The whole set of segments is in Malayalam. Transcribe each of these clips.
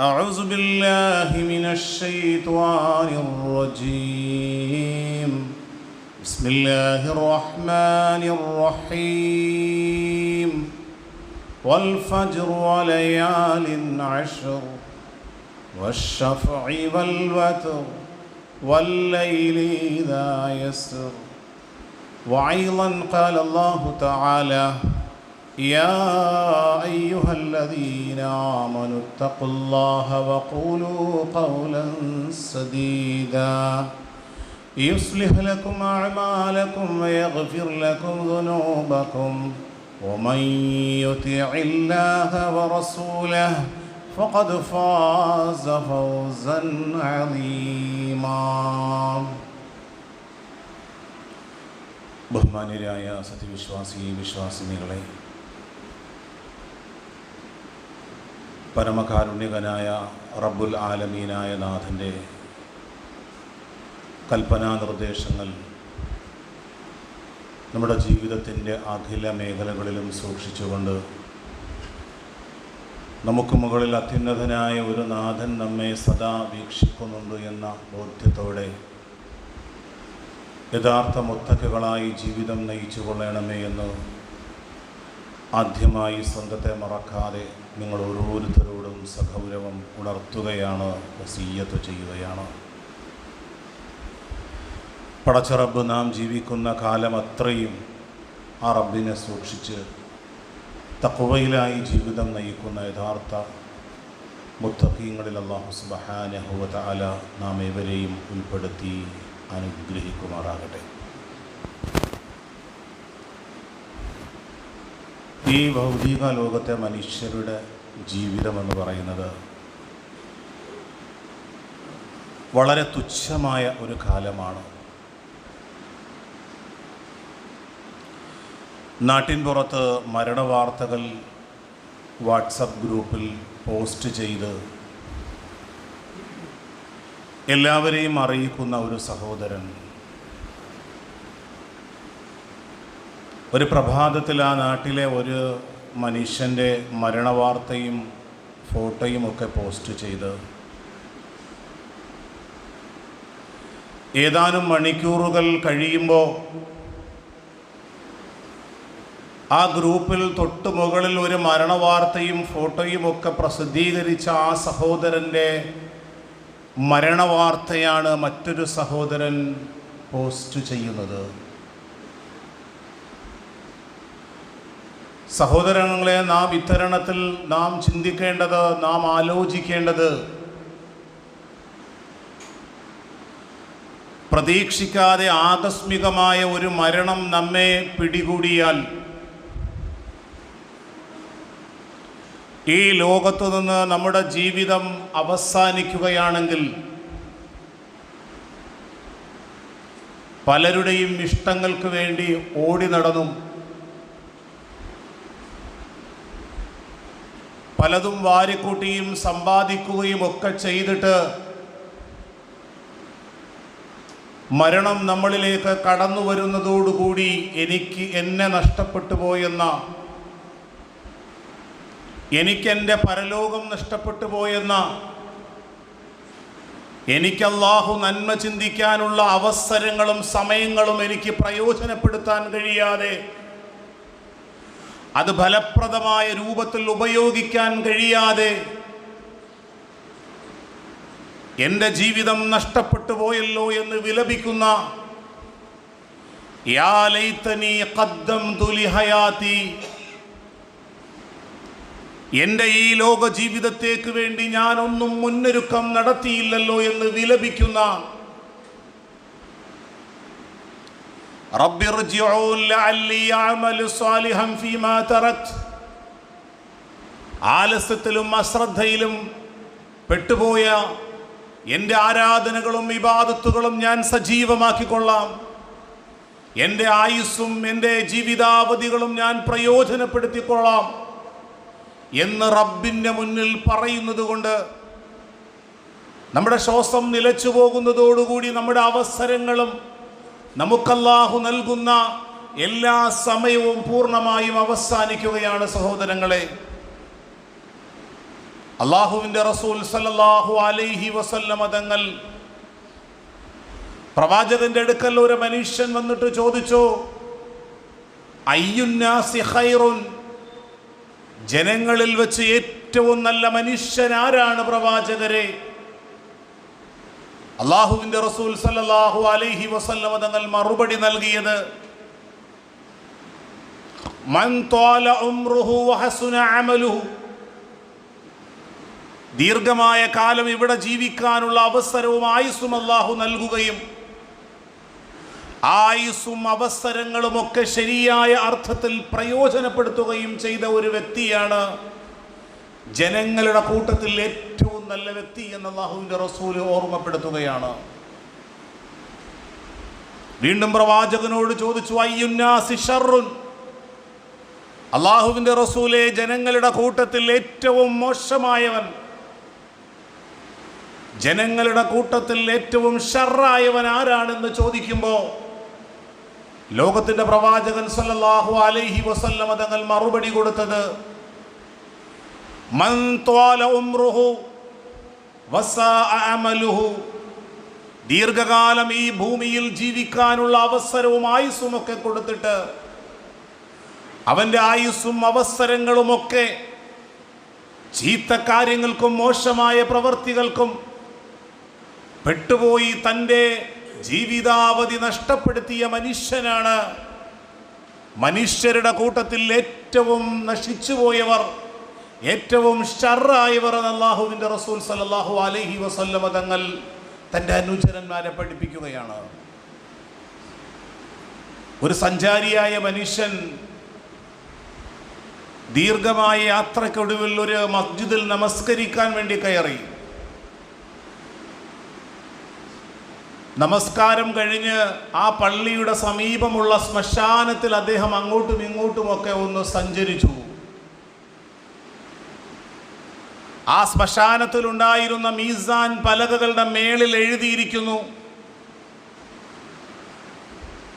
أعوذ بالله من الشيطان الرجيم. بسم الله الرحمن الرحيم. والفجر وليال عشر والشفع والوتر والليل إذا يسر. وأيضا قال الله تعالى يا أيها الذين آمنوا اتقوا الله وقولوا قولا سديدا يصلح لكم أعمالكم ويغفر لكم ذنوبكم ومن يطع الله ورسوله فقد فاز فوزا عظيما ബഹുമാന്യരായ സത്യവിശ്വാസി വിശ്വാസിനികളെ പരമകാരുണ്യകനായ റബ്ബുൽ ആലമീനായ നാഥന്റെ കൽപ്പനാ നിർദ്ദേശങ്ങൾ നമ്മുടെ ജീവിതത്തിന്റെ അഖില മേഖലകളിലും സൂക്ഷിച്ചുകൊണ്ട് നമുക്ക് മുകളിൽ അത്യുന്നതനായ ഒരു നാഥൻ നമ്മെ സദാ വീക്ഷിക്കുന്നുണ്ട് എന്ന ബോധ്യത്തോടെ യഥാർത്ഥ മുത്തക്കകളായി ജീവിതം നയിച്ചു കൊള്ളണമേ എന്ന് ആദ്യമായി സ്വന്തത്തെ മറക്കാതെ നിങ്ങൾ ഓരോരുത്തരോടും സഗൗരവം ഉണർത്തുകയാണ് വസീയത്ത് ചെയ്യുകയാണ്. പടച്ചറബ് നാം ജീവിക്കുന്ന കാലം അത്രയും ആ റബ്ബിനെ സൂക്ഷിച്ച് തക്കുവയിലായി ജീവിതം നയിക്കുന്ന യഥാർത്ഥ മുത്തഹീങ്ങളിൽ അള്ളാഹു സുബഹാനഹുവല നാം ഏവരെയും ഉൾപ്പെടുത്തി അനുഗ്രഹിക്കുമാറാകട്ടെ. ഈ ഭൗതിക ലോകത്തെ മനുഷ്യരുടെ ജീവിതമെന്ന് പറയുന്നത് വളരെ തുച്ഛമായ ഒരു കാലമാണ്. നാട്ടിൻ പുറത്ത് മരണവാർത്തകൾ വാട്സപ്പ് ഗ്രൂപ്പിൽ പോസ്റ്റ് ചെയ്ത് എല്ലാവരെയും അറിയിക്കുന്ന ഒരു സഹോദരൻ. ഒരു പ്രഭാതത്തിൽ ആ നാട്ടിലെ ഒരു മനുഷ്യന്റെ മരണവാർത്തയും ഫോട്ടോയും ഒക്കെ പോസ്റ്റ് ചെയ്ത് ഏതാനും മണിക്കൂറുകൾ കഴിയുമ്പോൾ ആ ഗ്രൂപ്പിൽ തൊട്ട് മുകളിൽ ഒരു മരണവാർത്തയും ഫോട്ടോയും ഒക്കെ പ്രസിദ്ധീകരിച്ച ആ സഹോദരന്റെ മരണവാർത്തയാണ് മറ്റൊരു സഹോദരൻ പോസ്റ്റ് ചെയ്യുന്നത്. സഹോദരങ്ങളെ നാം ഇത്തരണത്തിൽ നാം ചിന്തിക്കേണ്ടത് നാം ആലോചിക്കേണ്ടത് പ്രതീക്ഷിക്കാതെ ആകസ്മികമായ ഒരു മരണം നമ്മെ പിടികൂടിയാൽ ഈ ലോകത്തു നിന്ന് നമ്മുടെ ജീവിതം അവസാനിക്കുകയാണെങ്കിൽ പലരുടെയും ഇഷ്ടങ്ങൾക്ക് വേണ്ടി ഓടി നടന്നും പലതും വാരിക്കൂട്ടിയും സമ്പാദിക്കുകയും ഒക്കെ ചെയ്തിട്ട് മരണം നമ്മളിലേക്ക് കടന്നു വരുന്നതോടുകൂടി എനിക്ക് എന്നെ നഷ്ടപ്പെട്ടു പോയെന്ന എനിക്കെന്റെ പരലോകം നഷ്ടപ്പെട്ടു പോയെന്ന എനിക്ക് അള്ളാഹു നന്മ ചിന്തിക്കാനുള്ള അവസരങ്ങളും സമയങ്ങളും എനിക്ക് പ്രയോജനപ്പെടുത്താൻ കഴിയാതെ അത് ഫലപ്രദമായ രൂപത്തിൽ ഉപയോഗിക്കാൻ കഴിയാതെ എന്റെ ജീവിതം നഷ്ടപ്പെട്ടു പോയല്ലോ എന്ന് വിലപിക്കുന്ന എന്റെ ഈ ലോക ജീവിതത്തേക്ക് വേണ്ടി ഞാനൊന്നും മുന്നൊരുക്കം നടത്തിയില്ലല്ലോ എന്ന് വിലപിക്കുന്ന ആലസ്യത്തിലും അശ്രദ്ധയിലും പെട്ടുപോയ എന്റെ ആരാധനകളും വിവാദത്തുകളും ഞാൻ സജീവമാക്കിക്കൊള്ളാം. എന്റെ ആയുസ്സും എന്റെ ജീവിതാവധികളും ഞാൻ പ്രയോജനപ്പെടുത്തിക്കൊള്ളാം എന്ന് റബ്ബിന്റെ മുന്നിൽ പറയുന്നത് കൊണ്ട് നമ്മുടെ ശ്വാസം നിലച്ചു പോകുന്നതോടുകൂടി നമ്മുടെ അവസരങ്ങളും നമുക്കല്ലാഹു നൽകുന്ന എല്ലാ സമയവും പൂർണമായും അവസാനിക്കുകയാണ് സഹോദരങ്ങളെ. അള്ളാഹുവിന്റെ റസൂൽ സല്ലല്ലാഹു അലൈഹി വസല്ലമ തങ്ങൾ പ്രവാചകന്റെ അടുക്കൽ ഒരു മനുഷ്യൻ വന്നിട്ട് ചോദിച്ചു അയ്യുന്നാസി ഖൈറുൻ? ജനങ്ങളിൽ വെച്ച് ഏറ്റവും നല്ല മനുഷ്യൻ ആരാണ് പ്രവാചകരെ? അള്ളാഹുവിന്റെ റസൂൽ സല്ലാഹു അലൈഹി വസല്ലമ തങ്ങൾ മറുപടി നൽകിയത് ദീർഘമായ കാലം ഇവിടെ ജീവിക്കാനുള്ള അവസരവും ആയുസ്സും അള്ളാഹു നൽകുകയും ആയുസ്സും അവസരങ്ങളുമൊക്കെ ശരിയായ അർത്ഥത്തിൽ പ്രയോജനപ്പെടുത്തുകയും ചെയ്ത ഒരു വ്യക്തിയാണ് ജനങ്ങളുടെ കൂട്ടത്തിൽ ഏറ്റവും നല്ല വ്യക്തി എന്ന് അള്ളാഹുവിന്റെ റസൂൽ ഓർമ്മപ്പെടുത്തുകയാണ്. വീണ്ടും പ്രവാചകനോട് ചോദിച്ചു അയ്യുന്നാസിഷറു അള്ളാഹുവിന്റെ റസൂലെ ജനങ്ങളുടെ കൂട്ടത്തിൽ ഏറ്റവും മോശമായവൻ ജനങ്ങളുടെ കൂട്ടത്തിൽ ഏറ്റവും ഷറായവൻ ആരാണെന്ന് ചോദിക്കുമ്പോൾ ലോകത്തിന്റെ പ്രവാചകൻ സല്ലല്ലാഹു അലൈഹി വസല്ലമ തങ്ങൾ മറുപടി കൊടുത്തത് മൻ ഉംറുഹു ദീർഘകാലം ഈ ഭൂമിയിൽ ജീവിക്കാനുള്ള അവസരവും ആയുസ്സും ഒക്കെ കൊടുത്തിട്ട് അവന്റെ ആയുസ്സും അവസരങ്ങളുമൊക്കെ ചീത്ത കാര്യങ്ങൾക്കും മോശമായ പ്രവർത്തികൾക്കും പെട്ടുപോയി തന്റെ ജീവിതാവധി നഷ്ടപ്പെടുത്തിയ മനുഷ്യനാണ്. മനുഷ്യരുടെ കൂട്ടത്തിൽ ഏറ്റവും നശിച്ചുപോയവർ ഏറ്റവും ഷറായി എന്ന് അള്ളാഹുവിന്റെ റസൂൽ സല്ലല്ലാഹു അലൈഹി വസല്ലമ തങ്ങൾ തന്റെ അനുചരന്മാരെ പഠിപ്പിക്കുകയാണ്. ഒരു സഞ്ചാരിയായ മനുഷ്യൻ ദീർഘമായ യാത്രക്കൊടുവിൽ ഒരു മസ്ജിദിൽ നമസ്കരിക്കാൻ വേണ്ടി കയറി. നമസ്കാരം കഴിഞ്ഞ് ആ പള്ളിയുടെ സമീപമുള്ള ശ്മശാനത്തിൽ അദ്ദേഹം അങ്ങോട്ടും ഇങ്ങോട്ടുമൊക്കെ ഒന്ന് സഞ്ചരിച്ചു. ആ ശ്മശാനത്തിലുണ്ടായിരുന്ന മീസാൻ പലകകളുടെ മേളിൽ എഴുതിയിരിക്കുന്നു.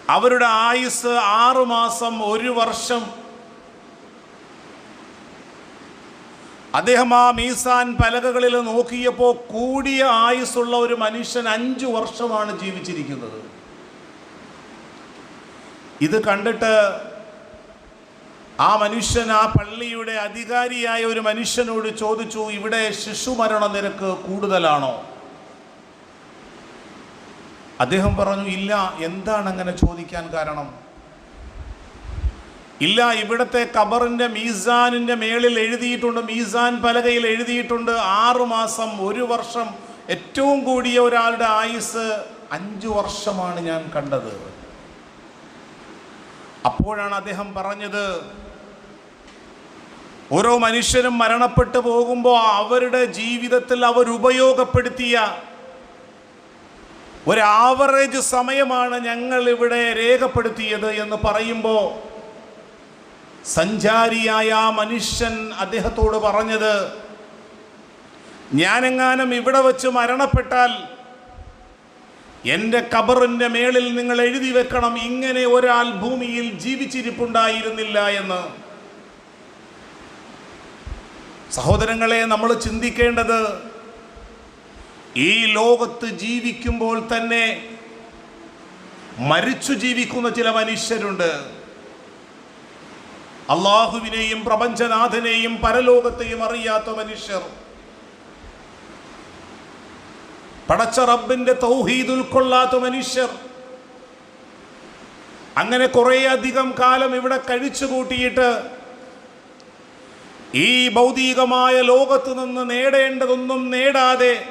അവരുടെ ആയുസ് ആറുമാസം ഒരു വർഷം. അദ്ദേഹം ആ മീസാൻ പലകകളിൽ നോക്കിയപ്പോൾ കൂടിയ ആയുസ്സുള്ള ഒരു മനുഷ്യൻ അഞ്ചു വർഷമാണ് ജീവിച്ചിരിക്കുന്നത്. ഇത് കണ്ടിട്ട് ആ മനുഷ്യൻ ആ പള്ളിയുടെ അധികാരിയായ ഒരു മനുഷ്യനോട് ചോദിച്ചു ഇവിടെ ശിശുമരണ നിരക്ക് കൂടുതലാണോ? അദ്ദേഹം പറഞ്ഞു ഇല്ല എന്താണ് അങ്ങനെ ചോദിക്കാൻ കാരണം? ഇല്ല ഇവിടത്തെ കബറിന്റെ മീസാനിന്റെ മേളിൽ എഴുതിയിട്ടുണ്ട് മീസാൻ പലകയിൽ എഴുതിയിട്ടുണ്ട് ആറുമാസം ഒരു വർഷം ഏറ്റവും കൂടിയ ഒരാളുടെ ആയുസ് അഞ്ചു വർഷമാണ് ഞാൻ കണ്ടത്. അപ്പോഴാണ് അദ്ദേഹം പറഞ്ഞത് ഓരോ മനുഷ്യരും മരണപ്പെട്ടു പോകുമ്പോൾ അവരുടെ ജീവിതത്തിൽ അവർ ഉപയോഗപ്പെടുത്തിയ ഒരു ആവറേജ് സമയമാണ് ഞങ്ങൾ ഇവിടെ രേഖപ്പെടുത്തിയത് എന്ന് പറയുമ്പോൾ സഞ്ചാരിയായ ആ മനുഷ്യൻ അദ്ദേഹത്തോട് പറഞ്ഞത് ഞാനെങ്ങാനും ഇവിടെ വെച്ച് മരണപ്പെട്ടാൽ എന്റെ കബറിന്റെ മേളിൽ നിങ്ങൾ എഴുതി വെക്കണം ഇങ്ങനെ ഒരാൾ ഭൂമിയിൽ ജീവിച്ചിരിപ്പുണ്ടായിരുന്നില്ല എന്ന്. സഹോദരങ്ങളെ നമ്മൾ ചിന്തിക്കേണ്ടത് ഈ ലോകത്ത് ജീവിക്കുമ്പോൾ തന്നെ മരിച്ചു ജീവിക്കുന്ന ചില മനുഷ്യരുണ്ട്. അള്ളാഹുവിനെയും പ്രപഞ്ചനാഥനെയും പരലോകത്തെയും അറിയാത്ത മനുഷ്യർ. പടച്ച റബ്ബിന്റെ തൗഹീദ് ഉൾക്കൊള്ളാത്ത മനുഷ്യർ. അങ്ങനെ കുറേ അധികം കാലം ഇവിടെ കഴിച്ചു കൂട്ടിയിട്ട് ഈ ഭൗതികമായ ലോകത്ത് നിന്ന് നേടേണ്ടതൊന്നും നേടാതെ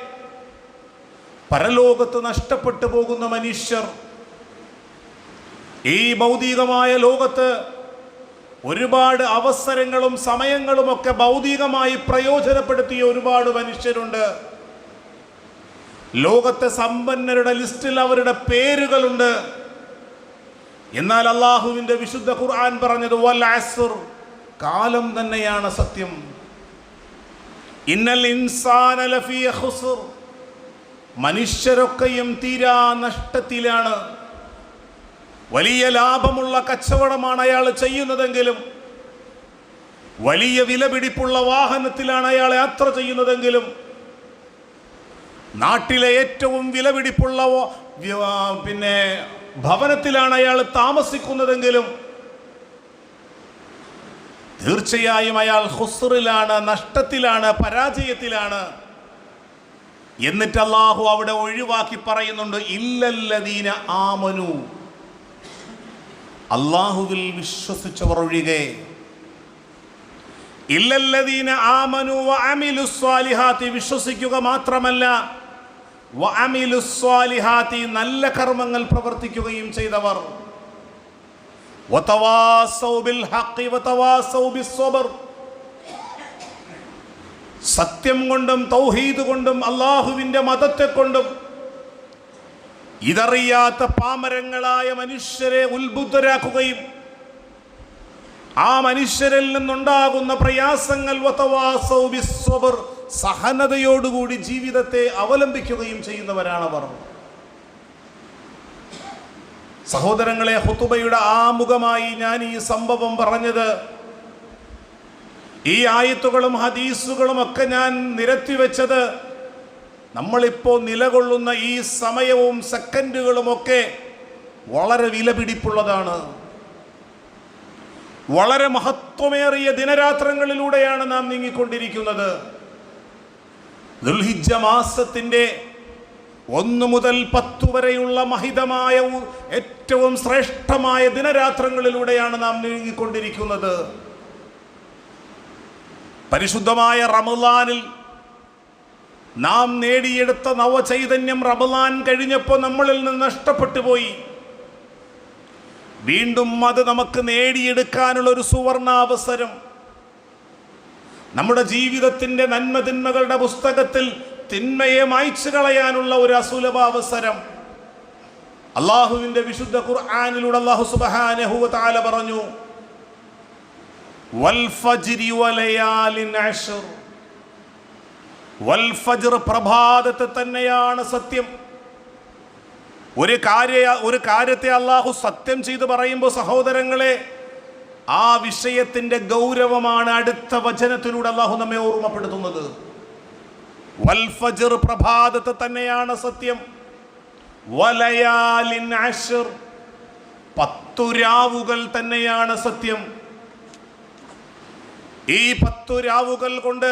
പരലോകത്ത് നഷ്ടപ്പെട്ടു പോകുന്ന മനുഷ്യർ ഈ ഭൗതികമായ ലോകത്ത് ഒരുപാട് അവസരങ്ങളും സമയങ്ങളുമൊക്കെ ഭൗതികമായി പ്രയോജനപ്പെടുത്തിയ ഒരുപാട് മനുഷ്യരുണ്ട്. ലോകത്തെ സമ്പന്നരുടെ ലിസ്റ്റിൽ അവരുടെ പേരുകളുണ്ട്. എന്നാൽ അള്ളാഹുവിന്റെ വിശുദ്ധ ഖുർആൻ പറഞ്ഞത് വൽ അസ്ർ. കാലം തന്നെയാണ് സത്യം. ഇന്നൽ ഇൻസാന മനുഷ്യരൊക്കെയും തീരാ നഷ്ടത്തിലാണ്. വലിയ ലാഭമുള്ള കച്ചവടമാണ് അയാൾ ചെയ്യുന്നതെങ്കിലും വലിയ വിലപിടിപ്പുള്ള വാഹനത്തിലാണ് അയാൾ യാത്ര ചെയ്യുന്നതെങ്കിലും നാട്ടിലെ ഏറ്റവും വിലപിടിപ്പുള്ള പിന്നെ ഭവനത്തിലാണ് അയാൾ താമസിക്കുന്നതെങ്കിലും തീർച്ചയായും അയാൾ ഹുസറിലാണ് നഷ്ടത്തിലാണ് പരാജയത്തിലാണ്. എന്നിട്ട് അള്ളാഹു അവിടെ ഒഴിവാക്കി പറയുന്നുണ്ട് ഇല്ലല്ലദീന ആമനു. അള്ളാഹുവിൽ വിശ്വസിച്ചവർ ഒഴികെ. ഇല്ലല്ലദീന ആമനു അമിലു സ്വാലിഹാത്തി വിശ്വസിക്കുക മാത്രമല്ല വഅമിലു സ്വാലിഹാത്തി നല്ല കർമ്മങ്ങൾ പ്രവർത്തിക്കുകയും ചെയ്തവർ. സത്യം കൊണ്ടും തൗഹീദ് കൊണ്ടും അള്ളാഹുവിന്റെ മതത്തെ കൊണ്ടും ഇതറിയാത്ത പാമരങ്ങളായ മനുഷ്യരെ ഉത്ബുദ്ധരാക്കുകയും ആ മനുഷ്യരിൽ നിന്നുണ്ടാകുന്ന പ്രയാസങ്ങൾ സഹനതയോടുകൂടി ജീവിതത്തെ അവലംബിക്കുകയും ചെയ്യുന്നവരാണവർ. സഹോദരങ്ങളെ ഹുത്തുബയുടെ ആമുഖമായി ഞാൻ ഈ സംഭവം പറഞ്ഞത്. ഈ ആയത്തുകളും ഹദീസുകളും ഒക്കെ ഞാൻ നിരത്തി വെച്ചത് നമ്മളിപ്പോൾ നിലകൊള്ളുന്ന ഈ സമയവും സെക്കൻഡുകളുമൊക്കെ വളരെ വിലപിടിപ്പുള്ളതാണ്. വളരെ മഹത്വമേറിയ ദിനരാത്രങ്ങളിലൂടെയാണ് നാം നീങ്ങിക്കൊണ്ടിരിക്കുന്നത്. ദുൽഹിജ മാസത്തിന്റെ ഒന്ന് മുതൽ പത്തു വരെയുള്ള മഹിതമായ ഏറ്റവും ശ്രേഷ്ഠമായ ദിനരാത്രങ്ങളിലൂടെയാണ് നാം നീങ്ങിക്കൊണ്ടിരിക്കുന്നത്. പരിശുദ്ധമായ റമലാനിൽ നാം നേടിയെടുത്ത നവചൈതന്യം റമലാൻ കഴിഞ്ഞപ്പോൾ നമ്മളിൽ നിന്ന് നഷ്ടപ്പെട്ടു പോയി. വീണ്ടും അത് നമുക്ക് നേടിയെടുക്കാനുള്ള ഒരു സുവർണാവസരം. നമ്മുടെ ജീവിതത്തിന്റെ നന്മതിന്മകളുടെ പുസ്തകത്തിൽ തിന്മയെ മായ്ച്ചു കളയാനുള്ള ഒരു അസുലഭാവസരം. അള്ളാഹുവിന്റെ വിശുദ്ധ ഖുർആാനിലൂടെ അള്ളാഹു സുബഹാനഹു താല പറഞ്ഞു പ്രഭാതത്തെ തന്നെയാണ് സത്യം. ഒരു കാര്യ ഒരു കാര്യത്തെ അള്ളാഹു സത്യം ചെയ്തു പറയുമ്പോൾ സഹോദരങ്ങളെ ആ വിഷയത്തിന്റെ ഗൗരവമാണ് അടുത്ത വചനത്തിലൂടെ അള്ളാഹു നമ്മെ ഓർമ്മപ്പെടുത്തുന്നത്. വൽഫജ്ർ പ്രഭാതത്തെ തന്നെയാണ് സത്യം. വലയാലിൻ അഷർ പത്തു രാവുകൾ തന്നെയാണ് സത്യം. ഈ പത്തു രാവുകൾ കൊണ്ട്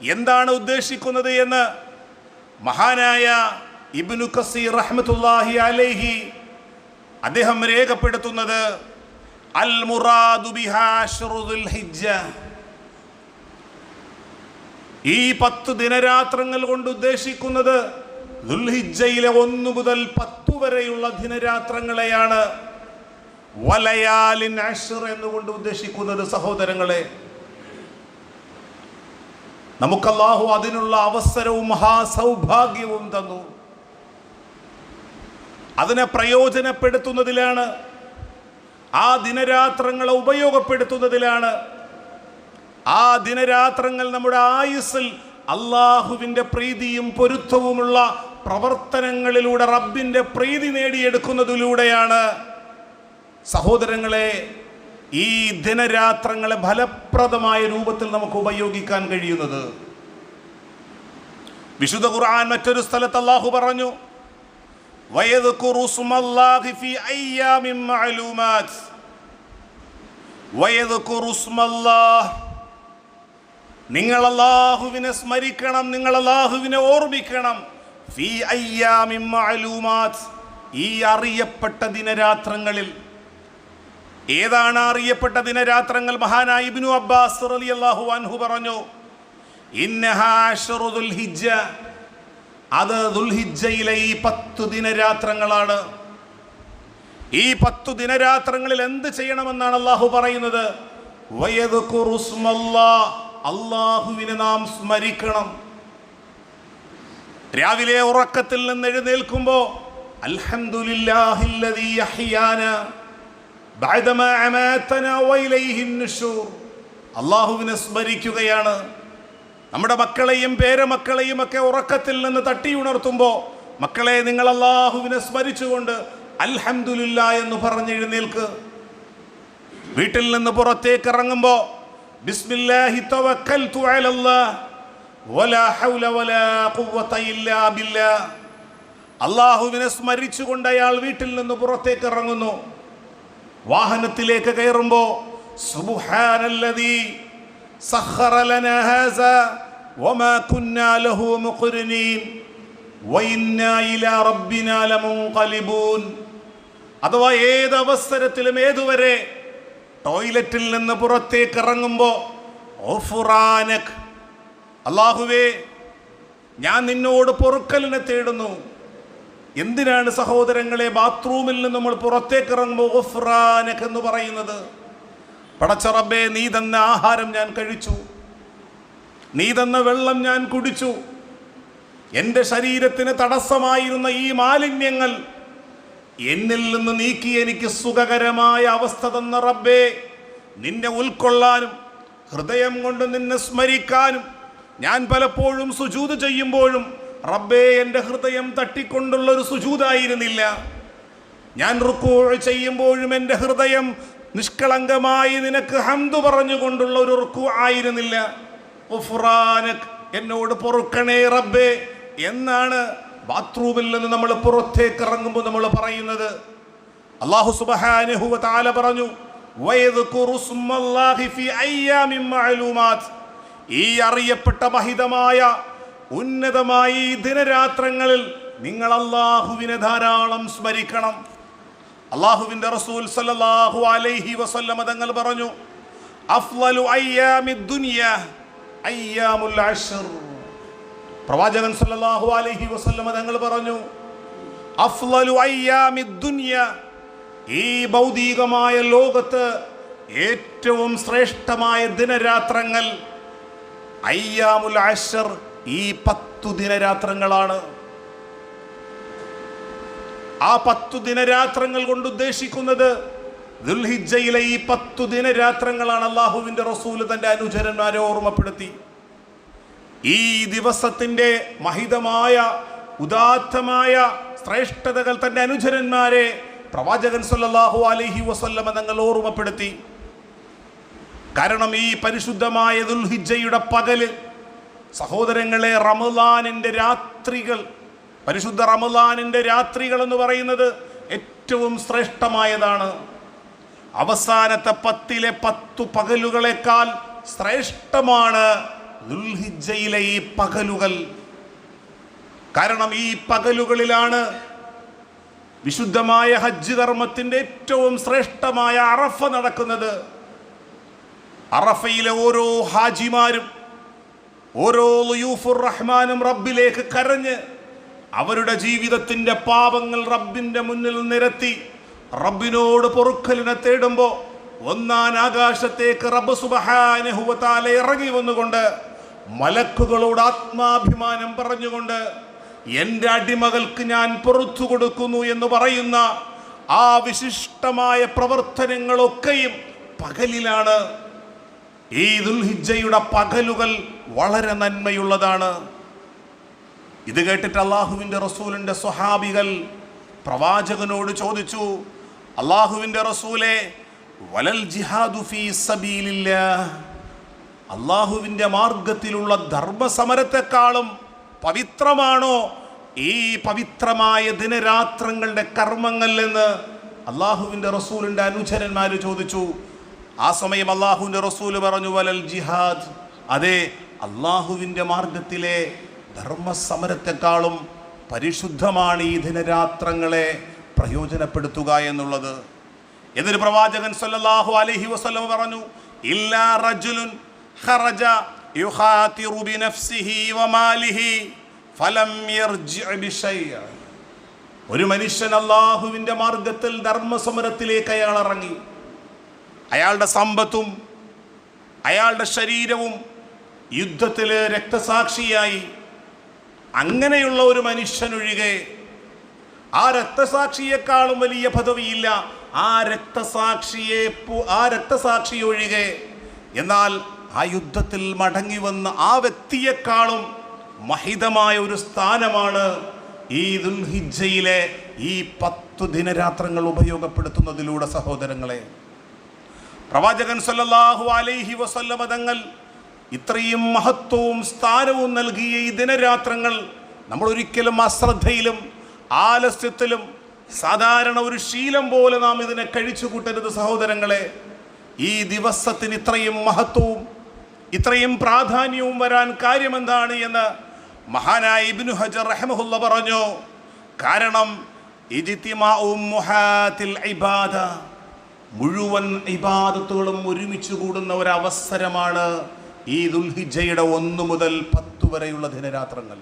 എന്താണ് ഉദ്ദേശിക്കുന്നത് എന്ന് മഹാനായ ഇബ്നു കസീർ റഹ്മത്തുള്ളാഹി അലൈഹി അദ്ദേഹം രേഖപ്പെടുത്തുന്നത് അൽ മുറാദു ബിഹാ ഹിജ്ജ ഈ പത്ത് ദിനരാത്രങ്ങൾ കൊണ്ട് ഉദ്ദേശിക്കുന്നത് ദുൽഹിജയിലെ ഒന്നു മുതൽ പത്തു വരെയുള്ള ദിനരാത്രങ്ങളെയാണ്. വലയാലിൻ ആഷർ എന്നുകൊണ്ട് ഉദ്ദേശിക്കുന്നത് സഹോദരങ്ങളെ. നമുക്ക് അല്ലാഹു അതിനുള്ള അവസരവും മഹാസൗഭാഗ്യവും തന്നു. അതിനെ പ്രയോജനപ്പെടുത്തുന്നതിലാണ് ആ ദിനരാത്രങ്ങളെ ഉപയോഗപ്പെടുത്തുന്നതിലാണ് ആ ദിനരാത്രങ്ങൾ നമ്മുടെ ആയുസ്സിൽ അള്ളാഹുവിന്റെ പ്രീതിയും പൊരുത്തവുമുള്ള പ്രവർത്തനങ്ങളിലൂടെ റബ്ബിന്റെ പ്രീതി നേടിയെടുക്കുന്നതിലൂടെയാണ്. സഹോദരങ്ങളെ ഈ ദിനരാത്രങ്ങളെ ഫലപ്രദമായ രൂപത്തിൽ നമുക്ക് ഉപയോഗിക്കാൻ കഴിയുന്നത്. വിശുദ്ധ ഖുർആൻ മറ്റൊരു സ്ഥലത്ത് അള്ളാഹു പറഞ്ഞു വയദ് നിങ്ങൾ അള്ളാഹുവിനെ സ്മരിക്കണം നിങ്ങൾ അള്ളാഹുവിനെ ഓർമ്മിക്കണം ഈ അറിയപ്പെട്ട ദിനരാത്രങ്ങളിൽ ഏതാണ് അറിയപ്പെട്ട ദിനരാത്രങ്ങൾ? മഹാനായ ഇബ്നു അബ്ബാസ് അള്ളാഹു അൻഹു പറഞ്ഞു അത് ദുൽഹിജ്ജയിലെ ഈ പത്ത് ദിനരാത്രങ്ങളാണ്. ഈ പത്തു ദിനരാത്രങ്ങളിൽ എന്ത് ചെയ്യണമെന്നാണ് അള്ളാഹു പറയുന്നത്? വയദ്കുറു സ്മല്ലാഹ്. അള്ളാഹുവിനെ നാം സ്മരിക്കണം. രാവിലെ ഉറക്കത്തിൽ നിന്ന് എഴുന്നേൽക്കുമ്പോൾ അള്ളാഹുവിനെ സ്മരിക്കുകയാണ്. നമ്മുടെ മക്കളെയും പേരമക്കളെയും ഒക്കെ ഉറക്കത്തിൽ നിന്ന് തട്ടി ഉണർത്തുമ്പോൾ മക്കളെ നിങ്ങൾ അള്ളാഹുവിനെ സ്മരിച്ചുകൊണ്ട് അൽഹംദുലില്ല എന്ന് പറഞ്ഞ് എഴുന്നേൽക്ക്. വീട്ടിൽ നിന്ന് പുറത്തേക്ക് ഇറങ്ങുമ്പോൾ ബിസ്മില്ലാഹി തവക്കൽതു അലല്ലാഹ് വലാ ഹൗല വലാ ഖുവത ഇല്ലാ ബില്ലാഹ്. അള്ളാഹുവിനെ സ്മരിച്ചുകൊണ്ട് അയാൾ വീട്ടിൽ നിന്ന് പുറത്തേക്ക് ഇറങ്ങുന്നു. വാഹനത്തിലേക്ക് കയറുമ്പോൾ സഖറ ലനാ ഹാസാ വമാ കുന്നാ ലഹു മുഖ്രിനീൻ വഇന്നാ ഇലാ റബ്ബിനാ ലമുൻഖലിബൂൻ. അഥവാ ഏത് അവസരത്തിലും ഏതുവരെ ടോയ്ലറ്റിൽ നിന്ന് പുറത്തേക്ക് ഇറങ്ങുമ്പോൾ ഓഫുറാനക് അള്ളാഹുവേ ഞാൻ നിന്നോട് പൊറുക്കലിനെ തേടുന്നു. എന്തിനാണ് സഹോദരങ്ങളെ ബാത്റൂമിൽ നിന്ന് നമ്മൾ പുറത്തേക്ക് ഇറങ്ങുമ്പോൾ ഓഫ്രാനക് എന്ന് പറയുന്നത്? പടച്ചറബേ നീ തന്ന ആഹാരം ഞാൻ കഴിച്ചു. നീ തന്ന വെള്ളം ഞാൻ കുടിച്ചു. എന്റെ ശരീരത്തിന് തടസ്സമായിരുന്ന ഈ മാലിന്യങ്ങൾ എന്നിൽ നിന്ന് നീക്കി എനിക്ക് സുഖകരമായ അവസ്ഥ തന്ന റബ്ബേ നിന്നെ ഉൾക്കൊള്ളാനും ഹൃദയം കൊണ്ട് നിന്നെ സ്മരിക്കാനും ഞാൻ പലപ്പോഴും സുജൂത് ചെയ്യുമ്പോഴും റബ്ബേ എന്റെ ഹൃദയം തട്ടിക്കൊണ്ടുള്ള ഒരു സുജൂതായിരുന്നില്ല. ഞാൻ റുക്കൂ ചെയ്യുമ്പോഴും എന്റെ ഹൃദയം നിഷ്കളങ്കമായി നിനക്ക് ഹന്തു പറഞ്ഞുകൊണ്ടുള്ള ഒരു റുക്കു ആയിരുന്നില്ല. എന്നോട് പൊറുക്കണേ റബ്ബേ എന്നാണ് ബാത്റൂമിൽ നിന്ന് നമ്മൾ പുറത്തേക്ക് ഇറങ്ങുമ്പോൾ നമ്മൾ പറയുന്നത് അള്ളാഹു സുബ്ഹാനഹു വ തആല പറഞ്ഞു ഈ അറിയപ്പെട്ട മഹിതമായ ഉന്നതമായ ദിനരാത്രങ്ങളിൽ നിങ്ങൾ അള്ളാഹുവിനെ ധാരാളം സ്മരിക്കണം. അള്ളാഹുവിന്റെ റസൂൽ സല്ലല്ലാഹു അലൈഹി വസല്ലമ തങ്ങൾ പറഞ്ഞു അഫ്ളലു അയ്യാമി ദുനിയ അയ്യാമുൽ അശ്ർ. പ്രവാചകൻ സല്ലല്ലാഹു അലൈഹി വസല്ലമ തങ്ങൾ പറഞ്ഞു അഫ്ളലു അയ്യാമി ദുനിയ. ഈ ഭൗതികമായ ലോകത്ത് ഏറ്റവും ശ്രേഷ്ഠമായ ദിനരാത്രങ്ങൾ അയ്യാമുൽ അഷർ ഈ പത്തു ദിനരാത്രങ്ങളാണ്. ആ പത്തു ദിനരാത്രങ്ങൾ കൊണ്ട് ഉദ്ദേശിക്കുന്നത് ദുൽഹിജയിലെ ഈ പത്തു ദിനരാത്രങ്ങളാണ് അള്ളാഹുവിന്റെ റസൂൽ തന്റെ അനുചരന്മാരെ ഓർമ്മപ്പെടുത്തി. ഈ ദിവസത്തിന്റെ മഹിതമായ ഉദാത്തമായ ശ്രേഷ്ഠതകൾ തന്റെ അനുചരന്മാരെ പ്രവാചകൻ സല്ലാഹു അലഹി വസല്ലമ തങ്ങൾ ഓർമ്മപ്പെടുത്തി. കാരണം ഈ പരിശുദ്ധമായ ദുൽഹിജയുടെ പകൽ സഹോദരങ്ങളെ റമലാനിന്റെ രാത്രികൾ പരിശുദ്ധ റമലാനിന്റെ രാത്രികൾ എന്ന് പറയുന്നത് ഏറ്റവും ശ്രേഷ്ഠമായതാണ്. അവസാനത്തെ പത്തിലെ പത്തു പകലുകളെക്കാൾ ശ്രേഷ്ഠമാണ് ദുൽഹിജയിലെ ഈ പകലുകൾ. കാരണം ഈ പകലുകളിലാണ് വിശുദ്ധമായ ഹജ്ജ് കർമ്മത്തിന്റെ ഏറ്റവും ശ്രേഷ്ഠമായ അറഫ നടക്കുന്നത്. അറഫയിലെ ഓരോ ഹാജിമാരും ഓരോ ലുയൂഫുർ റഹ്മാനും റബ്ബിലേക്ക് കരഞ്ഞ് അവരുടെ ജീവിതത്തിന്റെ പാപങ്ങൾ റബ്ബിന്റെ മുന്നിൽ നിരത്തി റബ്ബിനോട് പൊറുക്കലിനെ തേടുമ്പോൾ ഒന്നാൻ ആകാശത്തേക്ക് റബ്ബ് സുബഹാനുഹുവത്താലെ ഇറങ്ങി വന്നുകൊണ്ട് മലക്കുകളോട് ആത്മാഭിമാനം പറഞ്ഞുകൊണ്ട് എന്റെ അടിമകൾക്ക് ഞാൻ പുറത്തു കൊടുക്കുന്നു എന്ന് പറയുന്ന ആ വിശിഷ്ടമായ പ്രവർത്തനങ്ങളൊക്കെയും പകലിലാണ്. ഈ ദുൽഹിജയുടെ പകലുകൾ വളരെ നന്മയുള്ളതാണ്. ഇത് കേട്ടിട്ട് അള്ളാഹുവിന്റെ റസൂലിന്റെ സ്വഹാബികൾ പ്രവാചകനോട് ചോദിച്ചു അള്ളാഹുവിന്റെ റസൂലെ വലൽ ജിഹാദു ഫീ സബീലില്ലാ അള്ളാഹുവിന്റെ മാർഗത്തിലുള്ള ധർമ്മസമരത്തെക്കാളും പവിത്രമാണോ ഈ പവിത്രമായ ദിനരാത്രങ്ങളുടെ കർമ്മങ്ങൾ എന്ന് അള്ളാഹുവിന്റെ റസൂലിന്റെ അനുചരന്മാർ ചോദിച്ചു. ആ സമയം അള്ളാഹുവിന്റെ റസൂൽ പറഞ്ഞു വലൽ ജിഹാദ്. അതെ അള്ളാഹുവിന്റെ മാർഗത്തിലെ ധർമ്മസമരത്തെക്കാളും പരിശുദ്ധമാണ് ഈ ദിനരാത്രങ്ങളെ പ്രയോജനപ്പെടുത്തുക എന്നുള്ളത്. എന്നൊരു പ്രവാചകൻ സല്ലല്ലാഹു അലഹി വസ്ലം പറഞ്ഞു ഇല്ലാ റജുലുൻ ഖറജ يخاطر بنفسه وماله فلم يرجع بشيء ഒരു മനുഷ്യൻ അള്ളാഹുവിന്റെ മാർഗത്തിൽ ധർമ്മസമരത്തിലേക്ക് അയാൾ ഇറങ്ങി. അയാളുടെ സമ്പത്തും അയാളുടെ ശരീരവും യുദ്ധത്തിൽ രക്തസാക്ഷിയായി. അങ്ങനെയുള്ള ഒരു മനുഷ്യനൊഴികെ ആ രക്തസാക്ഷിയെക്കാളും വലിയ പദവിയില്ല. ആ രക്തസാക്ഷിയെ ആ രക്തസാക്ഷി ഒഴികെ എന്നാൽ ആ യുദ്ധത്തിൽ മടങ്ങി വന്ന ആ വ്യക്തിയെക്കാളും മഹിതമായ ഒരു സ്ഥാനമാണ് ഈ ദുൽഹിജയിലെ ഈ പത്തു ദിനരാത്രങ്ങൾ ഉപയോഗപ്പെടുത്തുന്നതിലൂടെ സഹോദരങ്ങളെ. പ്രവാചകൻ സല്ലല്ലാഹു അലൈഹി വസല്ലമ തങ്ങൾ ഇത്രയും മഹത്വവും സ്ഥാനവും നൽകിയ ഈ ദിനരാത്രങ്ങൾ നമ്മൾ ഒരിക്കലും അശ്രദ്ധയിലും ആലസ്യത്തിലും സാധാരണ ഒരു ശീലം പോലെ നാം ഇതിനെ കഴിച്ചു കൂട്ടരുത് സഹോദരങ്ങളെ. ഈ ദിവസത്തിന് ഇത്രയും മഹത്വവും ഇത്രയും പ്രാധാന്യവും വരാൻ കാര്യമെന്താണ് എന്ന് മഹാനായ ഇബ്നു ഹജർ റഹ്മുല്ല പറഞ്ഞു. കാരണം ഇബാദ. മുഴുവൻ ഇബാദത്തുകളും ഒരുമിച്ച് കൂടുന്ന ഒരവസരമാണ് ഈ ദുൽഹിജയുടെ ഒന്ന് മുതൽ പത്ത് വരെയുള്ള ദിനരാത്രങ്ങൾ.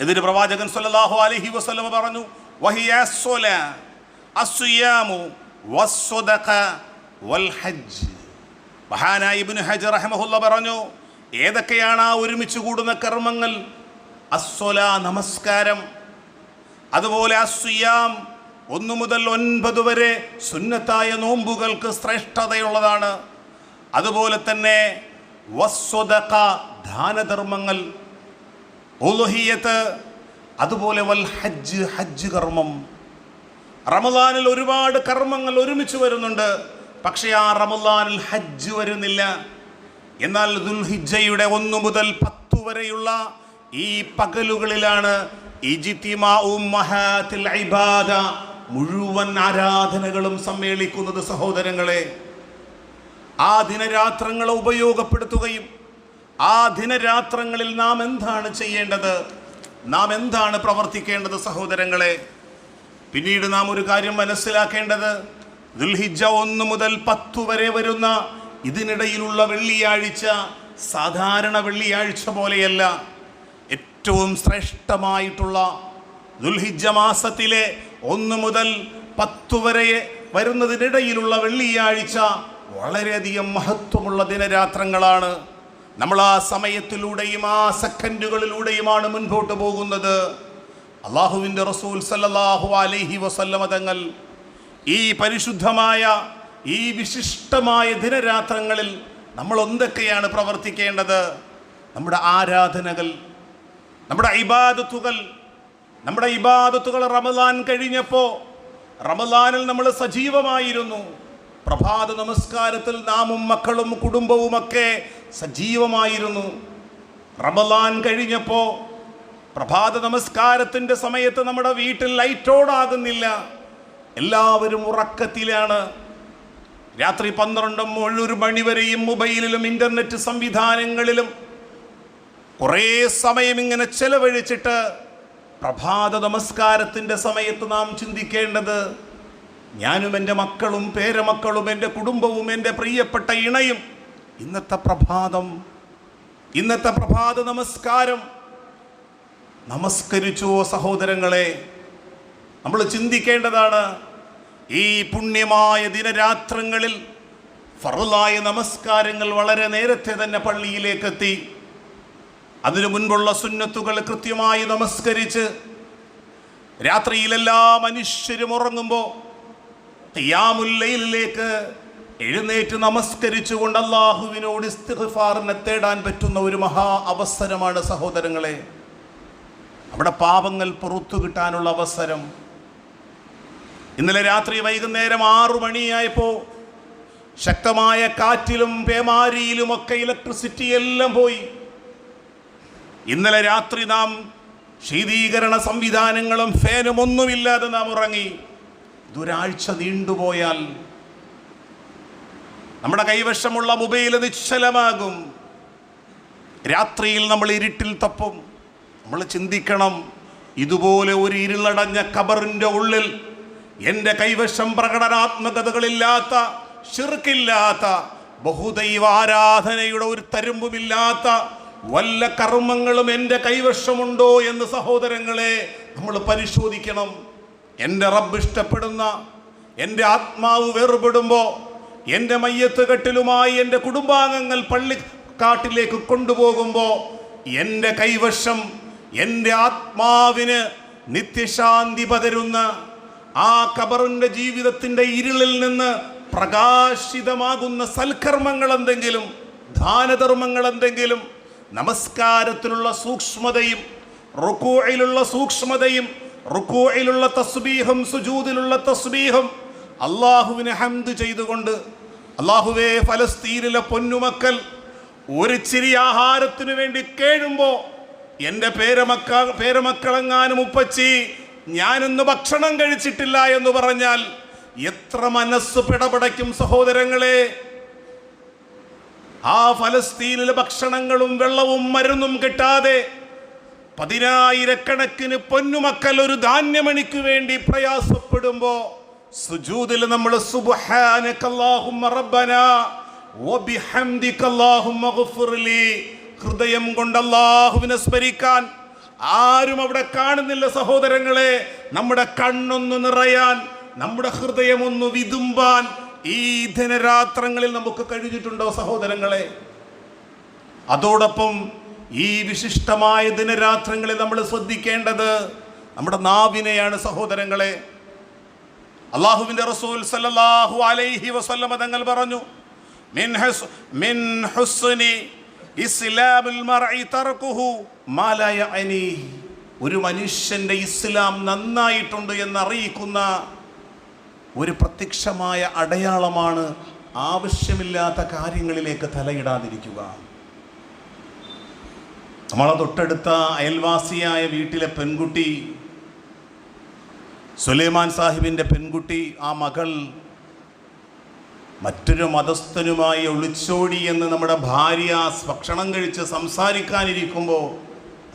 ഇതിന് പ്രവാചകൻ സല്ലല്ലാഹു അലൈഹി വസല്ലം പറഞ്ഞു വഹിയ അസ്സിയാമു വസ്സദഖ വൽ ഹജ്ജ്. മഹാനായ ഇബ്നു ഹജർ റഹ്മഹുല്ല പറഞ്ഞു ഏതൊക്കെയാണ് ആ ഒരുമിച്ച് കൂടുന്ന കർമ്മങ്ങൾ? അസ്വല നമസ്കാരം. അതുപോലെ അസ്വിയാം ഒന്നു മുതൽ ഒൻപത് വരെ സുന്നത്തായ നോമ്പുകൾക്ക് ശ്രേഷ്ഠതയുള്ളതാണ്. അതുപോലെ തന്നെ വസ്വതക ദാനധർമ്മങ്ങൾ. ഉലുഹിയത്ത് അതുപോലെ വൽ ഹജ്ജ് ഹജ്ജ് കർമ്മം. റമദാനിൽ ഒരുപാട് കർമ്മങ്ങൾ ഒരുമിച്ച് വരുന്നുണ്ട്. പക്ഷേ ആ റമദാനിൽ ഹജ്ജ് വരുന്നില്ല. എന്നാൽ ദുൽഹിജയുടെ ഒന്ന് മുതൽ പത്തു വരെയുള്ള ഈ പകലുകളിലാണ് മുഴുവൻ ആരാധനകളും സമ്മേളിക്കുന്നത് സഹോദരങ്ങളെ. ആ ദിനരാത്രങ്ങളെ ഉപയോഗപ്പെടുത്തുകയും ആ ദിനരാത്രങ്ങളിൽ നാം എന്താണ് ചെയ്യേണ്ടത്? നാം എന്താണ് പ്രവർത്തിക്കേണ്ടത് സഹോദരങ്ങളെ? പിന്നീട് നാം ഒരു കാര്യം മനസ്സിലാക്കേണ്ടത്. ദുൽഹിജ ഒന്ന് മുതൽ പത്തു വരെ വരുന്ന ഇതിനിടയിലുള്ള വെള്ളിയാഴ്ച സാധാരണ വെള്ളിയാഴ്ച പോലെയല്ല. ഏറ്റവും ശ്രേഷ്ഠമായിട്ടുള്ള ദുൽഹിജ മാസത്തിലെ ഒന്ന് മുതൽ പത്തു വരെ വരുന്നതിനിടയിലുള്ള വെള്ളിയാഴ്ച വളരെയധികം മഹത്വമുള്ള ദിനരാത്രങ്ങളാണ്. നമ്മൾ ആ സമയത്തിലൂടെയും ആ സെക്കൻഡുകളിലൂടെയുമാണ് മുൻപോട്ട് പോകുന്നത്. അള്ളാഹുവിന്റെ റസൂൽ സല്ലാഹു അലൈഹി വസല്ലമ തങ്ങൾ ഈ പരിശുദ്ധമായ ഈ വിശിഷ്ടമായ ദിനരാത്രങ്ങളിൽ നമ്മൾ എന്തൊക്കെയാണ് പ്രവർത്തിക്കേണ്ടത്? നമ്മുടെ ആരാധനകൾ നമ്മുടെ ഇബാദത്തുകൾ നമ്മുടെ ഇബാദത്തുകൾ റമദാൻ കഴിഞ്ഞപ്പോൾ റമദാനിൽ നമ്മൾ സജീവമായിരുന്നു. പ്രഭാത നമസ്കാരത്തിൽ നാമും മക്കളും കുടുംബവുമൊക്കെ സജീവമായിരുന്നു. റമദാൻ കഴിഞ്ഞപ്പോൾ പ്രഭാത നമസ്കാരത്തിന്റെ സമയത്ത് നമ്മുടെ വീട്ടിൽ ലൈറ്റ് ഓൺ ആകുന്നില്ല എല്ലാവരും ഉറക്കത്തിലാണ്. രാത്രി പന്ത്രണ്ടും ഒരു മണി വരെയും മൊബൈലിലും ഇന്റർനെറ്റ് സംവിധാനങ്ങളിലും കുറേ സമയം ഇങ്ങനെ ചെലവഴിച്ചിട്ട് പ്രഭാത നമസ്കാരത്തിന്റെ സമയത്ത് നാം ചിന്തിക്കേണ്ടത് ഞാനും എന്റെ മക്കളും പേരമക്കളും എന്റെ കുടുംബവും എന്റെ പ്രിയപ്പെട്ട ഇണയും ഇന്നത്തെ പ്രഭാതം ഇന്നത്തെ പ്രഭാത നമസ്കാരം. നമസ്കരിച്ചുവോ സഹോദരങ്ങളെ നമ്മൾ ചിന്തിക്കേണ്ടതാണ് ഈ പുണ്യമായ ദിനരാത്രങ്ങളിൽ ഫറലായ നമസ്കാരങ്ങൾ വളരെ നേരത്തെ തന്നെ പള്ളിയിലേക്കെത്തി. അതിനു മുൻപുള്ള സുന്നത്തുകൾ കൃത്യമായി നമസ്കരിച്ച് രാത്രിയിലെല്ലാ മനുഷ്യരും ഉറങ്ങുമ്പോൾ യാമുല്ലയിലേക്ക് എഴുന്നേറ്റ് നമസ്കരിച്ചുകൊണ്ട് അള്ളാഹുവിനോട് ഇസ്തിഗ്ഫാറിനെ തേടാൻ പറ്റുന്ന ഒരു മഹാ അവസരമാണ് സഹോദരങ്ങളെ. അവിടെ പാപങ്ങൾ പുറത്തു കിട്ടാനുള്ള അവസരം. ഇന്നലെ രാത്രി വൈകുന്നേരം ആറു മണിയായപ്പോൾ ശക്തമായ കാറ്റിലും പേമാരിയിലുമൊക്കെ ഇലക്ട്രിസിറ്റി എല്ലാം പോയി. ഇന്നലെ രാത്രി നാം ശീതീകരണ സംവിധാനങ്ങളും ഫാനും ഒന്നുമില്ലാതെ നാം ഉറങ്ങി. ഇതൊരാഴ്ച നീണ്ടുപോയാൽ നമ്മുടെ കൈവശമുള്ള മൊബൈൽ നിശ്ചലമാകും. രാത്രിയിൽ നമ്മൾ ഇരുട്ടിൽ തപ്പും. നമ്മൾ ചിന്തിക്കണം ഇതുപോലെ ഒരു ഇരുളടഞ്ഞ കബറിന്റെ ഉള്ളിൽ എന്റെ കൈവശം പ്രകടനാത്മകതകളില്ലാത്ത ഷിർക്കില്ലാത്ത ബഹുദൈവാരാധനയുടെ ഒരു തരുമ്പുമില്ലാത്ത വല്ല കർമ്മങ്ങളും എന്റെ കൈവശമുണ്ടോ എന്ന് സഹോദരങ്ങളെ നമ്മൾ പരിശോധിക്കണം. എന്റെ റബ്ബ് ഇഷ്ടപ്പെടുന്ന എന്റെ ആത്മാവ് വേർപെടുമ്പോൾ എന്റെ മയ്യത്ത് കെട്ടിലുമായി എന്റെ കുടുംബാംഗങ്ങൾ പള്ളി കാട്ടിലേക്ക് കൊണ്ടുപോകുമ്പോൾ എന്റെ കൈവശം എന്റെ ആത്മാവിന് നിത്യശാന്തി പകരുന്ന ആ കബറിന്റെ ജീവിതത്തിന്റെ ഇരുളിൽ നിന്ന് പ്രകാശിതമാകുന്ന സൽക്കർമ്മങ്ങൾ എന്തെങ്കിലും ദാനധർമ്മങ്ങൾ എന്തെങ്കിലും നമസ്കാരത്തിലുള്ള സൂക്ഷ്മതയും റുക്കൂയിലുള്ള സൂക്ഷ്മതയും റുക്കൂയിലുള്ള തസ്ബീഹും സുജൂദിലുള്ള തസ്ബീഹും അള്ളാഹുവിനെ ഹംദ് ചെയ്തുകൊണ്ട് അള്ളാഹുവേ ഫലസ്തീനിലെ പൊന്നുമക്കൽ ഒരു ചിരി ആഹാരത്തിനു വേണ്ടി കേഴുമ്പോൾ എന്റെ പേരമക്ക പേരമക്കളെങ്ങാനും ഉപ്പച്ചി ഞാനിന്ന് ഭക്ഷണം കഴിച്ചിട്ടില്ല എന്ന് പറഞ്ഞാൽ എത്ര മനസ്സ് പിടപടയ്ക്കും സഹോദരങ്ങളെ. ആ ഫലസ്തീനിലെ ഭക്ഷണങ്ങളും വെള്ളവും മരുന്നും കിട്ടാതെ പതിനായിരക്കണക്കിന് പൊന്നുമക്കൾ ഒരു ധാന്യമണിക്ക് വേണ്ടി പ്രയാസപ്പെടുമ്പോൾ സുജൂദിൽ നമ്മൾ ഹൃദയം കൊണ്ട് സ്മരിക്കാൻ ആരും അവിടെ കാണുന്നില്ല സഹോദരങ്ങളെ. നമ്മുടെ കണ്ണൊന്ന് നിറയാൻ നമ്മുടെ ഹൃദയം ഒന്ന് വിതുമ്പാൻ ഈ ധനരാത്രങ്ങളിൽ നമുക്ക് കഴിഞ്ഞിട്ടുണ്ടോ സഹോദരങ്ങളെ? അതോടൊപ്പം ഈ വിശിഷ്ടമായ ദിനരാത്രങ്ങളിൽ നമ്മൾ ശ്രദ്ധിക്കേണ്ടത് നമ്മുടെ നാവിനെയാണ് സഹോദരങ്ങളെ. അള്ളാഹുവിന്റെ റസൂൽ സല്ലല്ലാഹു അലൈഹി വസല്ലമ തങ്ങൾ പറഞ്ഞു മിൻ ഹുസ് മിൻ ഹുസ്നി ഒരു മനുഷ്യന്റെ ഇസ്ലാം നന്നായിട്ടുണ്ട് എന്നറിയിക്കുന്ന ഒരു പ്രത്യക്ഷമായ അടയാളമാണ് ആവശ്യമില്ലാത്ത കാര്യങ്ങളിലേക്ക് തലയിടാതിരിക്കുക. നമ്മളെ തൊട്ടടുത്ത അയൽവാസിയായ വീട്ടിലെ പെൺകുട്ടി സുലൈമാൻ സാഹിബിന്റെ പെൺകുട്ടി ആ മകൾ മറ്റൊരു മതസ്ഥനുമായി ഒളിച്ചോടി എന്ന് നമ്മുടെ ഭാര്യ ഭക്ഷണം കഴിച്ച് സംസാരിക്കാനിരിക്കുമ്പോൾ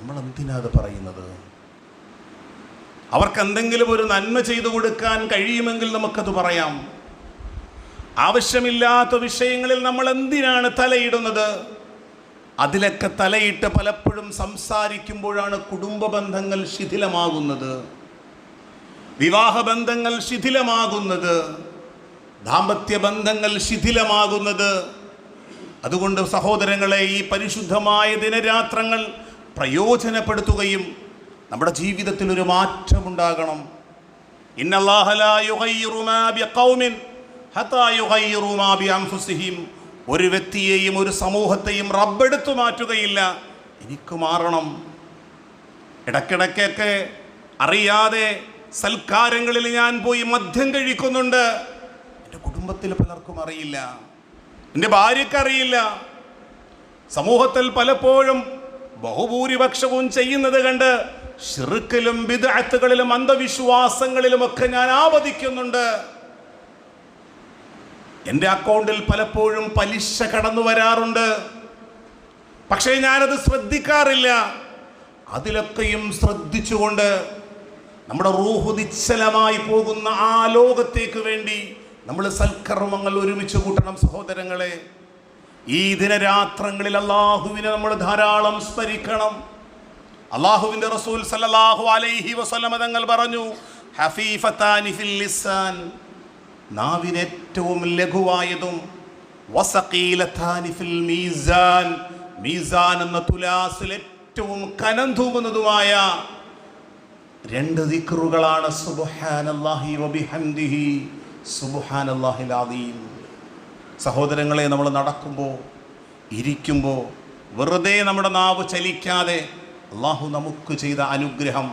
നമ്മൾ എന്തിനാ അത് പറയുന്നത്? അവർക്ക് എന്തെങ്കിലും ഒരു നന്മ ചെയ്തു കൊടുക്കാൻ കഴിയുമെങ്കിൽ നമുക്കത് പറയാം. ആവശ്യമില്ലാത്ത വിഷയങ്ങളിൽ നമ്മൾ എന്തിനാണ് തലയിടുന്നത്? അതിലൊക്കെ തലയിട്ട് പലപ്പോഴും സംസാരിക്കുമ്പോഴാണ് കുടുംബ ബന്ധങ്ങൾ ശിഥിലമാകുന്നത്. വിവാഹ ബന്ധങ്ങൾ ശിഥിലമാകുന്നത്. ദാമ്പത്യ ബന്ധങ്ങൾ ശിഥിലമാകുന്നത്. അതുകൊണ്ട് സഹോദരങ്ങളെ ഈ പരിശുദ്ധമായ ദിനരാത്രങ്ങൾ പ്രയോജനപ്പെടുത്തുകയും നമ്മുടെ ജീവിതത്തിൽ ഒരു മാറ്റമുണ്ടാകണം. ഒരു വ്യക്തിയെയും ഒരു സമൂഹത്തെയും റബ്ബെടുത്തു മാറ്റുകയില്ല. എനിക്ക് മാറണം. ഇടയ്ക്കിടയ്ക്കൊക്കെ അറിയാതെ സൽക്കാരങ്ങളിൽ ഞാൻ പോയി മദ്യം കഴിക്കുന്നുണ്ട്. കുടുംബത്തിൽ പലർക്കും അറിയില്ല. എന്റെ ഭാര്യയ്ക്ക് അറിയില്ല. സമൂഹത്തിൽ പലപ്പോഴും ബഹുഭൂരിപക്ഷവും ചെയ്യുന്നത് കണ്ട് ഷിറുക്കിലും വിദഗ്ധകളിലും അന്ധവിശ്വാസങ്ങളിലും ഒക്കെ ഞാൻ ആവധിക്കുന്നുണ്ട്. എന്റെ അക്കൗണ്ടിൽ പലപ്പോഴും പലിശ കടന്നു വരാറുണ്ട്. പക്ഷേ ഞാനത് ശ്രദ്ധിക്കാറില്ല. അതിലൊക്കെയും ശ്രദ്ധിച്ചുകൊണ്ട് നമ്മുടെ റൂഹ് നിശ്ചലമായി പോകുന്ന ആ ലോകത്തേക്ക് വേണ്ടി നമ്മൾ സൽക്കർമ്മങ്ങൾ ഒരുമിച്ച് കൂട്ടണം സഹോദരങ്ങളെ. ഈ ദിനരാത്രങ്ങളിൽ അള്ളാഹുവിനെ നമ്മൾ ധാരാളം സ്മരിക്കണം. അള്ളാഹുവിന്റെ റസൂൽ സല്ലല്ലാഹു അലൈഹി വസല്ലമ തങ്ങൾ പറഞ്ഞു ലിസാൻ. നാവിന് ഏറ്റവും ലഘുവായതും ഫിൽ മീസാൻ. മീസാൻ എന്ന തുലാസിൽ ഏറ്റവും കനം തൂങ്ങുന്നതുമായ രണ്ട് ദിക്റുകളാണ്. സുബ്ഹാനല്ലാഹി വബിഹംദിഹി സുബ്ഹാനല്ലാഹിൽ അദീം സഹോദരങ്ങളെ നമ്മൾ നടക്കുമ്പോൾ ഇരിക്കുമ്പോൾ വെറുതെ നമ്മുടെ നാവ് ചലിക്കാതെ അള്ളാഹു നമുക്ക് ചെയ്ത അനുഗ്രഹം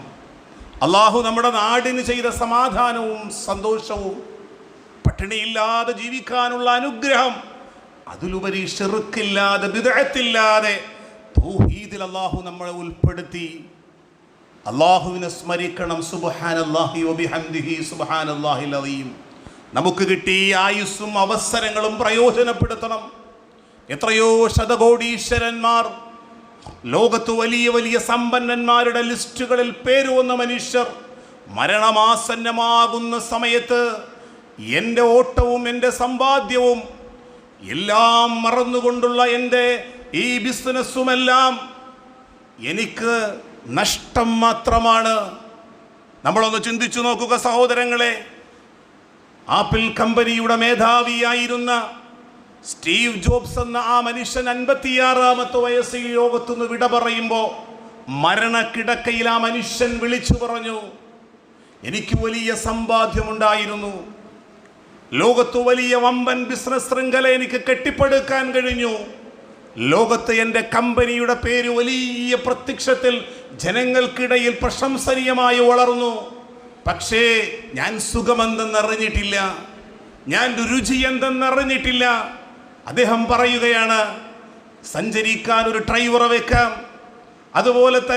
അള്ളാഹു നമ്മുടെ നാടിന് ചെയ്ത സമാധാനവും സന്തോഷവും പട്ടിണിയില്ലാതെ ജീവിക്കാനുള്ള അനുഗ്രഹം അതിലുപരി ഷെറുക്കില്ലാതെ വിദഗത്തില്ലാതെ തൗഹീദിൽ അള്ളാഹു നമ്മളെ ഉൾപ്പെടുത്തി. അള്ളാഹുവിനെ സ്മരിക്കണം. സുബ്ഹാനല്ലാഹി വബിഹംദിഹി സുബ്ഹാനല്ലാഹിൽ അലീം നമുക്ക് കിട്ടിയ ആയുസ്സും അവസരങ്ങളും പ്രയോജനപ്പെടുത്തണം. എത്രയോ ശതകോടീശ്വരന്മാർ ലോകത്ത് വലിയ വലിയ സമ്പന്നന്മാരുടെ ലിസ്റ്റുകളിൽ പേര് വന്ന മനുഷ്യർ മരണമാസന്നമാകുന്ന സമയത്ത് എന്റെ ഓട്ടവും എന്റെ സമ്പാദ്യവും എല്ലാം മറന്നുകൊണ്ടുള്ള എന്റെ ഈ ബിസിനസ്സുമെല്ലാം എനിക്ക് നഷ്ടം മാത്രമാണ്. നമ്മളൊന്ന് ചിന്തിച്ചു നോക്കുക സഹോദരങ്ങളെ ആപ്പിൾ കമ്പനിയുടെ മേധാവിയായിരുന്ന സ്റ്റീവ് ജോബ്സ് എന്ന ആ മനുഷ്യൻ അൻപത്തിയാറാമത്തെ വയസ്സിൽ ലോകത്തുനിന്ന് വിട പറയുമ്പോൾ മരണക്കിടക്കയിൽ ആ മനുഷ്യൻ വിളിച്ചു പറഞ്ഞു എനിക്ക് വലിയ സമ്പാദ്യമുണ്ടായിരുന്നു. ലോകത്ത് വലിയ വമ്പൻ ബിസിനസ് ശൃംഖല എനിക്ക് കെട്ടിപ്പടുക്കാൻ കഴിഞ്ഞു. ലോകത്ത് എന്റെ കമ്പനിയുടെ പേര് വലിയ പ്രത്യക്ഷത്തിൽ ജനങ്ങൾക്കിടയിൽ പ്രശംസനീയമായി വളർന്നു. പക്ഷേ ഞാൻ സുഖമെന്തെന്നറിഞ്ഞിട്ടില്ല. ഞാൻ രുചി എന്തെന്നറിഞ്ഞിട്ടില്ല അദ്ദേഹം പറയുകയാണ് സഞ്ചരിക്കാൻ ഒരു ഡ്രൈവറെ വെക്കാം. അതുപോലെ തന്നെ